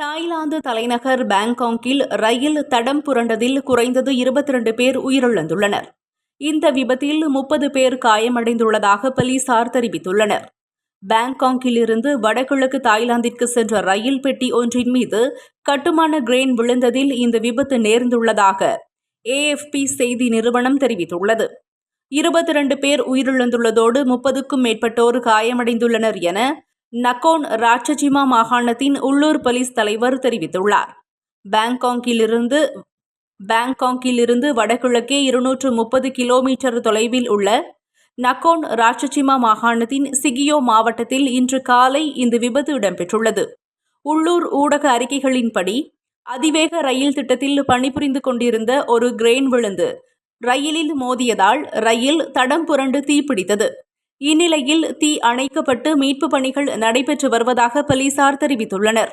Thailand தலைநகர் பாங்காங்கில் ரயில் தடம் புரண்டதில் குறைந்தது இருபத்தி ரெண்டு பேர் உயிரிழந்துள்ளனர். இந்த விபத்தில் முப்பது பேர் காயமடைந்துள்ளதாக போலீசார் தெரிவித்துள்ளனர். பாங்காங்கிலிருந்து வடகிழக்கு தாய்லாந்திற்கு சென்ற ரயில் பெட்டி ஒன்றின் மீது கட்டுமான கிரேன் விழுந்ததில் இந்த விபத்து நேர்ந்துள்ளதாக ஏஎஃப்பி செய்தி நிறுவனம் தெரிவித்துள்ளது. இருபத்தி ரெண்டு பேர் உயிரிழந்துள்ளதோடு முப்பதுக்கும் மேற்பட்டோர் காயமடைந்துள்ளனர் என நக்கோன் ராட்சஜிமா மாகாணத்தின் உள்ளூர் போலீஸ் தலைவர் தெரிவித்துள்ளார். பாங்காங்கிலிருந்து பாங்காங்கிலிருந்து வடகிழக்கே இருநூற்று முப்பது கிலோமீட்டர் தொலைவில் உள்ள நக்கோன் ராட்சசிமா மாகாணத்தின் சிகியோ மாவட்டத்தில் இன்று காலை இந்த விபத்து இடம்பெற்றுள்ளது. உள்ளூர் ஊடக அறிக்கைகளின்படி அதிவேக ரயில் திட்டத்தில் பணிபுரிந்து கொண்டிருந்த ஒரு கிரெயின் விழுந்து ரயிலில் மோதியதால் ரயில் தடம் புரண்டு தீப்பிடித்தது. இந்நிலையில் தீ அணைக்கப்பட்டு மீட்பு பணிகள் நடைபெற்று வருவதாக போலீசார் தெரிவித்துள்ளனர்.